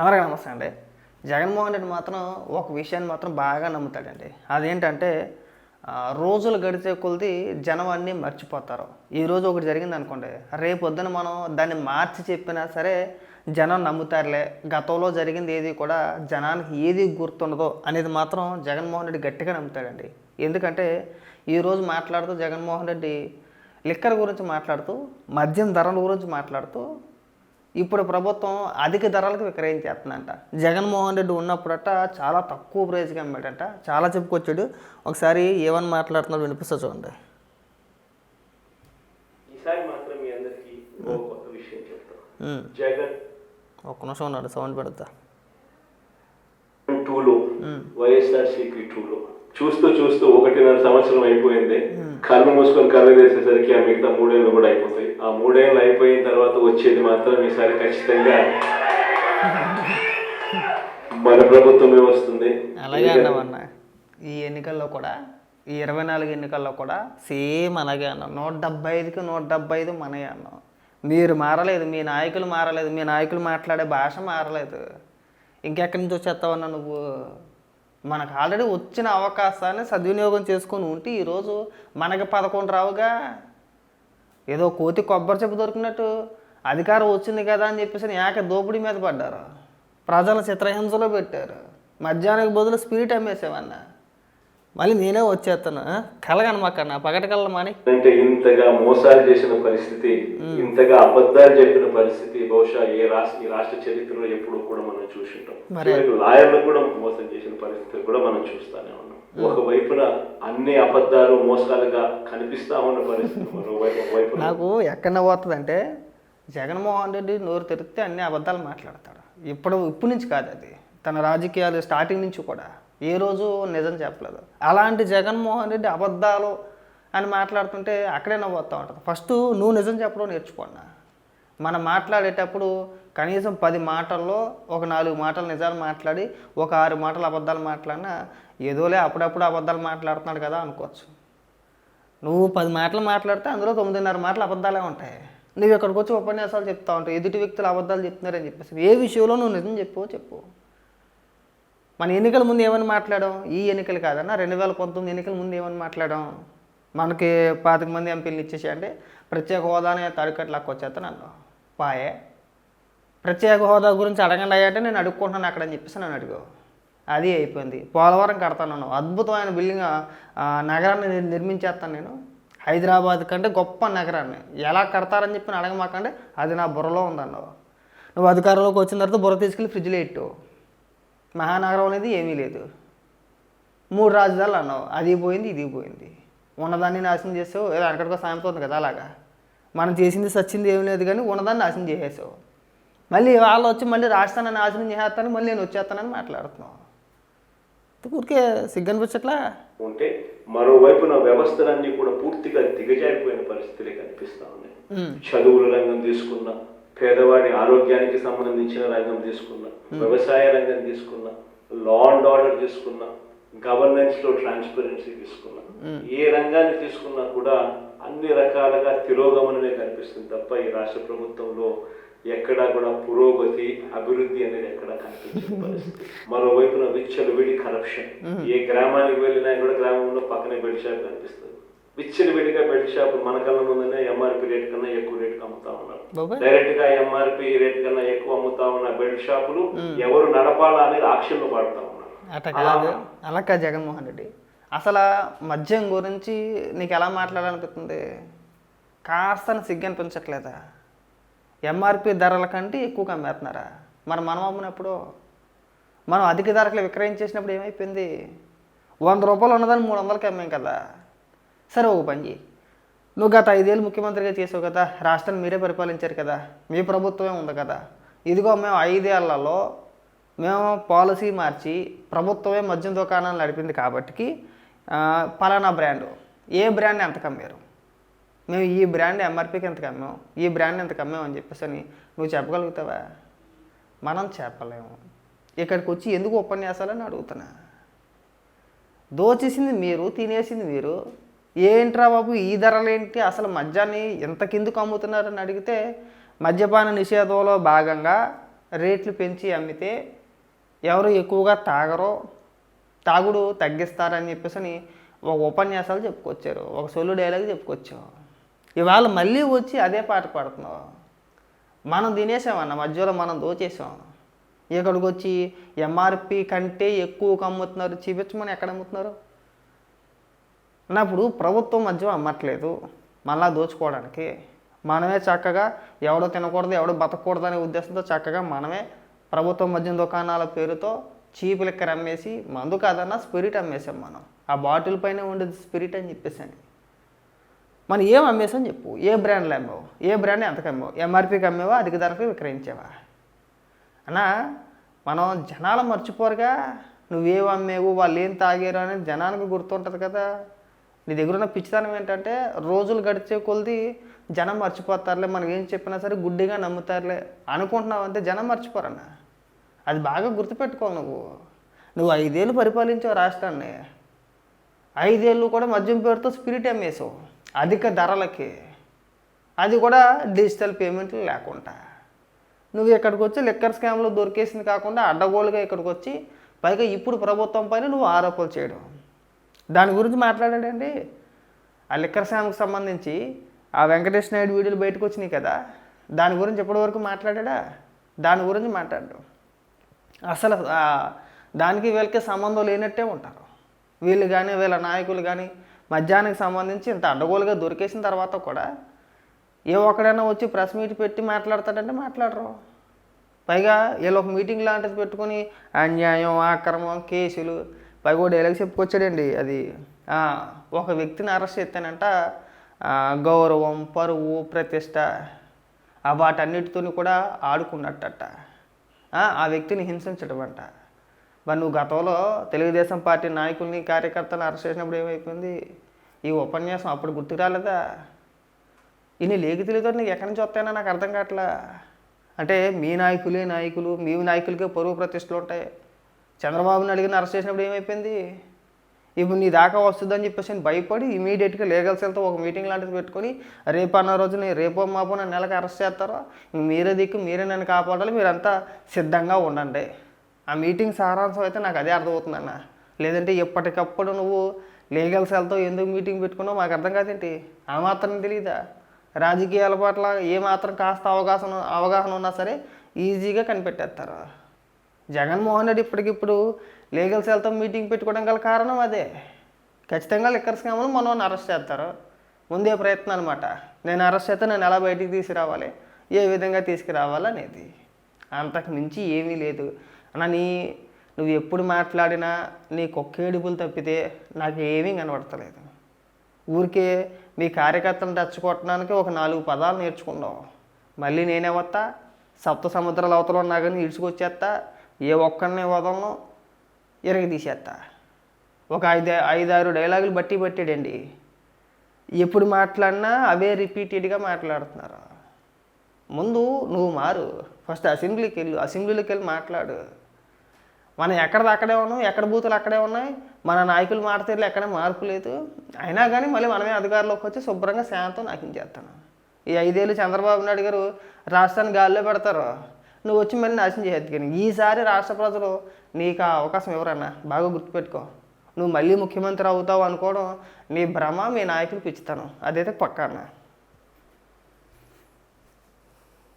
అందరికీ నమస్తే అండి జగన్మోహన్ రెడ్డి మాత్రం ఒక విషయాన్ని మాత్రం బాగా నమ్ముతాడండి. అదేంటంటే రోజులు గడిచే కొలది జనం అన్నీ మర్చిపోతారు. ఈరోజు ఒకటి జరిగింది అనుకోండి రేపు పొద్దున మనం దాన్ని మార్చి చెప్పినా సరే జనం నమ్ముతారులే. గతంలో జరిగింది ఏది కూడా జనానికి ఏది గుర్తుండదో అనేది మాత్రం జగన్మోహన్ రెడ్డి గట్టిగా నమ్ముతాడండి. ఎందుకంటే ఈరోజు మాట్లాడుతూ జగన్మోహన్ రెడ్డి లిక్కర్ గురించి మాట్లాడుతూ మద్యం ధరల గురించి మాట్లాడుతూ ఇప్పుడు ప్రభుత్వం అధిక ధరలకు విక్రయించేస్తుందంట. జగన్మోహన్ రెడ్డి ఉన్నప్పుడట చాలా తక్కువ ప్రైజ్కి అమ్మాడంట. చాలా చెప్పుకొచ్చాడు. ఒకసారి ఏమని మాట్లాడుతున్నాడు వినిపిస్తా చూడండి. ఒక్క నిమిషం ఉన్నాడు సౌండ్ పెడతా. టూలో వైఎస్ఆర్ సిపి టూలో. చూస్తూ చూస్తూ ఒకటిన్నర సంవత్సరం అయిపోయింది. కళ్ళు మూసుకొని కళ్ళు తెసేసరికి ఆ మిగతా మూడేళ్ళు కూడా అయిపోతాయి. ఆ మూడేళ్ళు అయిపోయిన తర్వాత వచ్చేది మాత్రం ఈసారి ఖచ్చితంగా మన ప్రభుత్వమే వస్తుంది. అలాగే అన్నామన్న ఈ ఎన్నికల్లో కూడా ఈ ఇరవై నాలుగు ఎన్నికల్లో కూడా సేమ్ అలాగే అన్నాం. నూట డెబ్బై ఐదుకి నూట డెబ్బై ఐదు మనమే అన్నాం. మీరు మారలేదు మీ నాయకులు మారలేదు మీ నాయకులు మాట్లాడే భాష మారలేదు. ఇంకెక్కడి నుంచి వచ్చేస్తావన్నా నువ్వు? మనకు ఆల్రెడీ వచ్చిన అవకాశాన్ని సద్వినియోగం చేసుకొని ఉంటే ఈరోజు మనకి పదకొండు రావుగా ఏదో కోతి కొబ్బరి చెప్పు దొరికినట్టు అధికారం వచ్చింది కదా అని చెప్పేసి ఏక దోపిడీ మీద పడ్డారు. ప్రజల చిత్రహింసలో పెట్టారు. మధ్యాహ్నానికి బదులు స్పిరిట్ అమ్మేసేవన్న మళ్ళీ నేనే వచ్చేస్తాను. ఆ? కలగనమాకన్నా పగటి కళ్ళ మాని. అంటే ఇంతగా మోసాలు చేసిన పరిస్థితి ఇంతగా అబద్ధాలు చెప్పిన పరిస్థితి బహుశా ఏ రాష్ట్ర ఈ రాష్ట్ర చరిత్రలో ఎప్పుడు కూడా మనం చూసింటాం మరి- లాయర్లు కూడా మోసం చేసిన పరిస్థితి కూడా మనం చూస్తానే ఉన్నాం. ఒకవైపున అన్ని అబద్ధాలు మోసాలుగా కనిపిస్తా ఉన్న పరిస్థితి. మరోవైపు నాకు ఎక్కడ పోతుందంటే జగన్మోహన్ రెడ్డి నోరు తెరిస్తే అన్ని అబద్ధాలు మాట్లాడతాడు. ఇప్పుడు ఇప్పుడు నుంచి కాదు అది. తన రాజకీయాలు స్టార్టింగ్ నుంచి కూడా. ఏ రోజు నిజం చెప్పలేదు. అలాంటి జగన్మోహన్ రెడ్డి అబద్ధాలు అని మాట్లాడుతుంటే అక్కడే నవ్వుతూ ఉంటుంది. ఫస్ట్ నువ్వు నిజం చెప్పడం నేర్చుకున్నా మనం మాట్లాడేటప్పుడు కనీసం పది మాటల్లో ఒక నాలుగు మాటలు నిజాలు మాట్లాడి ఒక ఆరు మాటలు అబద్ధాలు మాట్లాడినా ఏదోలే అప్పుడప్పుడు అబద్ధాలు మాట్లాడుతున్నాడు కదా అనుకోవచ్చు. నువ్వు పది మాటలు మాట్లాడితే అందులో తొమ్మిదిన్నర మాటలు అబద్ధాలే ఉంటాయి. నువ్వు ఇక్కడికి వచ్చి ఉపన్యాసాలు చెప్తా ఉంటావు ఎదుటి వ్యక్తులు అబద్ధాలు చెప్తున్నారని చెప్పేసి. ఏ విషయంలో నువ్వు నిజం చెప్పు చెప్పు. మన ఎన్నికల ముందు ఏమని మాట్లాడాం? ఈ ఎన్నికలు కాదన్నా రెండు వేల పంతొమ్మిది ఎన్నికల ముందు ఏమని మాట్లాడాం? మనకి పాతిక మంది ఎంపీలు ఇచ్చేసి అంటే ప్రత్యేక హోదానే తడికట్లకు అన్నావు. పాయే. ప్రత్యేక హోదా గురించి అడగండి అయ్యాటే నేను అడుక్కుంటున్నాను అక్కడ అని చెప్పేసి నన్ను అడిగావు. అది అయిపోయింది. పోలవరం కడతాను అద్భుతమైన బిల్డింగ్ నగరాన్ని నిర్మించేస్తాను నేను. హైదరాబాద్ కంటే గొప్ప నగరాన్ని. ఎలా కడతారని చెప్పి అడగమాకంటే అది నా బుర్రలో ఉందన్నావు. నువ్వు అధికారంలోకి వచ్చిన తర్వాత బుర్ర తీసుకెళ్ళి ఫ్రిడ్జ్లో పెట్టు. మహానగరం అనేది ఏమీ లేదు. మూడు రాజధానులు అన్నావు. అది పోయింది ఇది పోయింది. ఉన్నదాన్ని నాశనం చేసావు. ఏదో అక్కడికో సాయంత్రం ఉంది కదా అలాగా. మనం చేసింది సచ్చింది ఏమీ లేదు కానీ ఉన్నదాన్ని నాశనం చేసేసావు. మళ్ళీ వాళ్ళు వచ్చి మళ్ళీ రాజస్థానాన్ని నాశనం చేసేస్తాను మళ్ళీ నేను వచ్చేస్తానని మాట్లాడుతున్నావు. ఊరికే సిగ్గనిపించట్లా ఉంటే మరోవైపున వ్యవస్థలన్నీ కూడా పూర్తిగా దిగజారిపోయిన పరిస్థితులే కనిపిస్తా ఉన్నాయి. చదువుల రంగం తీసుకున్నా పేదవాడి ఆరోగ్యానికి సంబంధించిన రంగం తీసుకున్నా వ్యవసాయ రంగం తీసుకున్నా లా అండ్ ఆర్డర్ తీసుకున్నా గవర్నెన్స్లో ట్రాన్స్పరెన్సీ తీసుకున్నా ఏ రంగాన్ని తీసుకున్నా కూడా అన్ని రకాలుగా తిరోగమనమే కనిపిస్తుంది తప్ప ఈ రాష్ట్ర ప్రభుత్వంలో ఎక్కడా కూడా పురోగతి అభివృద్ధి అనేది ఎక్కడా కనిపించే పరిస్థితి. మరోవైపున విచ్చలు విడి కరప్షన్ ఏ గ్రామానికి వెళ్ళినా కూడా గ్రామంలో పక్కనే బెడ్ షాప్ కనిపిస్తుంది. విచ్చలు విడిగా బెడ్ షాప్ మన కళ్ళ ముందునే ఎంఆర్పి రేట్ కన్నా ఎక్కువ రేటుకి అమ్ముతా ఉన్నారు. డైరెక్ట్గా ఎంఆర్పి రేట్ కన్నా ఎక్కువ అమ్ముతా ఉన్న బెడ్ షాపులు ఎవరు నడపాలా అనేది ఆక్షన్లు పడతా ఉన్నారు. అట్ట కాదు. అలా కాదు జగన్మోహన్ రెడ్డి. అసలు మద్యం గురించి నీకు ఎలా మాట్లాడాలనిపిస్తుంది? కాస్త సిగ్గు అనిపించట్లేదా ఎంఆర్పి ధరల కంటే ఎక్కువగా అమ్మేస్తున్నారా మరి మనం అమ్మినప్పుడు మనం అధిక ధరలు విక్రయించేసినప్పుడు ఏమైపోయింది? వంద రూపాయలు ఉన్నదాన్ని మూడు వందలకి అమ్మాం కదా. సరే ఒక పని చేయి నువ్వు గత ఐదేళ్ళు ముఖ్యమంత్రిగా చేసావు కదా రాష్ట్రాన్ని మీరే పరిపాలించారు కదా మీ ప్రభుత్వమే ఉంది కదా. ఇదిగో మేము ఐదేళ్ళలో మేము పాలసీ మార్చి ప్రభుత్వమే మద్యం దుకాణాలు నడిపింది కాబట్టి పలానా బ్రాండ్. ఏ బ్రాండ్ ఎంత కమ్మారు? మేము ఈ బ్రాండ్ ఎంఆర్పీకి ఎంత కమ్మాం ఈ బ్రాండ్ ఎంత కమ్మాం అని చెప్పేసి అని నువ్వు చెప్పగలుగుతావా? మనం చెప్పలేము. ఇక్కడికి వచ్చి ఎందుకు ఉపన్యాసాలని అడుగుతున్నా. దోచేసింది మీరు తినేసింది మీరు. ఏంట్రా బాబు ఈ ధరలేంటి? అసలు మద్యాన్ని ఎంత కిందకు అమ్ముతున్నారని అడిగితే మద్యపాన నిషేధంలో భాగంగా రేట్లు పెంచి అమ్మితే ఎవరు ఎక్కువగా తాగరో తాగుడు తగ్గిస్తారని చెప్పేసి అని ఒక ఉపన్యాసాలు చెప్పుకొచ్చారు. ఒక సొల్లు డైలాగ్ చెప్పుకొచ్చారు ఇవాళ మళ్ళీ వచ్చి అదే పాట పాడుతున్నావు. మనం తినేసామన్న మధ్యలో మనం దోచేసాం. ఇక్కడికి వచ్చి ఎంఆర్పి కంటే ఎక్కువ అమ్ముతున్నారు చూపించమని ఎక్కడ అమ్ముతున్నారు? అన్నప్పుడు ప్రభుత్వం మధ్య అమ్మట్లేదు మళ్ళా దోచుకోవడానికి. మనమే చక్కగా ఎవడో తినకూడదు ఎవడో బతకూడదు అనే ఉద్దేశంతో చక్కగా మనమే ప్రభుత్వం మద్యం దుకాణాల పేరుతో చీప్ అమ్మేసి మందు కాదన్నా స్పిరిట్ అమ్మేసాం మనం. ఆ బాటిల్ పైన ఉండేది స్పిరిట్ అని చెప్పేసాను. మనం ఏం అమ్మేసాం చెప్పు. ఏ బ్రాండ్లు అమ్మావు? ఏ బ్రాండ్ ఎంతకు అమ్మావు? ఎంఆర్పీకి అమ్మేవా? అధిక ధరకు విక్రయించావా? అన్నా మనం జనాలు మర్చిపోరుగా. నువ్వేం అమ్మేవు? వాళ్ళు ఏం తాగారు అనేది జనానికి గుర్తుంటుంది కదా. నీ దగ్గర ఉన్న పిచ్చితనం ఏంటంటే రోజులు గడిచే కొలిది జనం మర్చిపోతారులే. మనం ఏం చెప్పినా సరే గుడ్డిగా నమ్ముతారులే. అనుకుంటున్నావు అంతే జనం మర్చిపోరన్న. అది బాగా గుర్తుపెట్టుకో నువ్వు. నువ్వు ఐదేళ్ళు పరిపాలించావు రాష్ట్రాన్ని. ఐదేళ్ళు కూడా మద్యం పేరుతో స్పిరిట్ అమ్మేసావు అధిక ధరలకి. అది కూడా డిజిటల్ పేమెంట్లు లేకుండా. నువ్వు ఇక్కడికి వచ్చి లిక్కర్ స్కామ్లో దొరికేసింది కాకుండా అడ్డగోలుగా ఇక్కడికి వచ్చి పైగా ఇప్పుడు ప్రభుత్వం పైన నువ్వు ఆరోపణలు చేయడం. దాని గురించి మాట్లాడాడండి. ఆ లిక్కర్ స్కామ్కి సంబంధించి ఆ వెంకటేష్ నాయుడు వీడియోలు బయటకు వచ్చినాయి కదా. దాని గురించి ఇప్పటివరకు మాట్లాడా దాని గురించి మాట్లాడు అసలు దానికి వీళ్ళకి సంబంధం లేనట్టే ఉంటారు. వీళ్ళు కానీ వీళ్ళ నాయకులు కానీ మద్యానికి సంబంధించి ఇంత అడ్డగోలుగా దొరికేసిన తర్వాత కూడా ఏ ఒక్కడైనా వచ్చి ప్రెస్ మీట్ పెట్టి మాట్లాడతాడంటే మాట్లాడరు. పైగా వీళ్ళు ఒక మీటింగ్ లాంటిది పెట్టుకొని అన్యాయం అక్రమం కేసులు పైగా కూడా డైలాగ్ చెప్పుకొచ్చాడండి. అది ఒక వ్యక్తిని అరెస్ట్ చేస్తానంట. గౌరవం పరువు ప్రతిష్ట వాటన్నిటితో కూడా ఆడుకున్నట్టట. ఆ వ్యక్తిని హింసించడం అంట మరి నువ్వు గతంలో తెలుగుదేశం పార్టీ నాయకుల్ని కార్యకర్తలను అరెస్ట్ చేసినప్పుడు ఏమైపోయింది? ఈ ఉపన్యాసం అప్పుడు గుర్తుకు రాలేదా ఇన్ని లేకి తెలియదు నీకు ఎక్కడి నుంచి వస్తాయన్నా నాకు అర్థం కావట్లా? అంటే మీ నాయకులే నాయకులు మీ నాయకులకే పరువు ప్రతిష్టలు ఉంటాయి. చంద్రబాబుని అడిగిన అరెస్ట్ చేసినప్పుడు ఏమైపోయింది? ఇప్పుడు నీ దాకా వస్తుందని చెప్పేసి నేను భయపడి ఇమీడియట్గా లీగల్ సెల్తో ఒక మీటింగ్ లాంటిది పెట్టుకొని రేపు అన్న రోజుని రేపో మాపో నన్ను నెలకు అరెస్ట్ చేస్తారో? మీరే దిక్కు మీరే నన్ను కాపాడాలి మీరంతా సిద్ధంగా ఉండండి. ఆ మీటింగ్ సారాంశం అయితే నాకు అదే అర్థమవుతుందన్న. లేదంటే ఎప్పటికప్పుడు నువ్వు లీగల్ సెల్తో ఎందుకు మీటింగ్ పెట్టుకున్నావు మాకు అర్థం కాదేంటి? ఆ మాత్రం తెలియదా రాజకీయాల పట్ల ఏ మాత్రం కాస్త అవగాహన అవగాహన ఉన్నా సరే ఈజీగా కనిపెట్టేస్తారు. జగన్మోహన్ రెడ్డి ఇప్పటికిప్పుడు లీగల్ సెల్తో మీటింగ్ పెట్టుకోవడం గల కారణం అదే. ఖచ్చితంగా లిక్కర్ స్కామ్ను మనల్ని అరెస్ట్ చేస్తారు. ముందే ప్రయత్నం అనమాట నేను అరెస్ట్ చేస్తే నేను ఎలా బయటికి తీసుకురావాలి? ఏ విధంగా తీసుకురావాలి అనేది అంతకు మించి ఏమీ లేదు. అన్న నీ నువ్వు ఎప్పుడు మాట్లాడినా నీ కుక్కేడుపులు తప్పితే నాకు ఏమీ కనబడతలేదు. ఊరికే మీ కార్యకర్తలను తెచ్చుకోవటానికి ఒక నాలుగు పదాలు నేర్చుకున్నావు. మళ్ళీ నేనే వస్తా సప్త సముద్రాల అవతల ఉన్నా కానీ ఇడుచుకొచ్చేస్తా ఏ ఒక్కరిని వదలను? ఇరగ తీసేస్తా ఒక ఐదు ఐదారు డైలాగులు బట్టి పట్టాడండి. ఎప్పుడు మాట్లాడినా అవే రిపీటెడ్గా మాట్లాడుతున్నారు. ముందు నువ్వు మారు. ఫస్ట్ అసెంబ్లీకి వెళ్ళు. అసెంబ్లీలోకి వెళ్ళి మాట్లాడు. మనం ఎక్కడది అక్కడే ఉన్నాం ఎక్కడ బూతులు అక్కడే ఉన్నాయి మన నాయకులు మాట్లాడేది ఎక్కడ మార్పు లేదు. అయినా కానీ మళ్ళీ మనమే అధికారంలోకి వచ్చి శుభ్రంగా శాంతం నాకించేస్తాను ఈ ఐదేళ్ళు చంద్రబాబు నాయుడు గారు రాష్ట్రాన్ని గాల్లో పెడతారు. నువ్వు వచ్చి మళ్ళీ నాశనం చేయొద్దు కానీ ఈసారి రాష్ట్ర ప్రజలు నీకు ఆ అవకాశం ఎవరన్నా బాగా గుర్తుపెట్టుకో. నువ్వు మళ్ళీ ముఖ్యమంత్రి అవుతావు అనుకోవడం నీ భ్రమ మీ నాయకులు పిచ్చుతాను అదైతే పక్కా అన్న.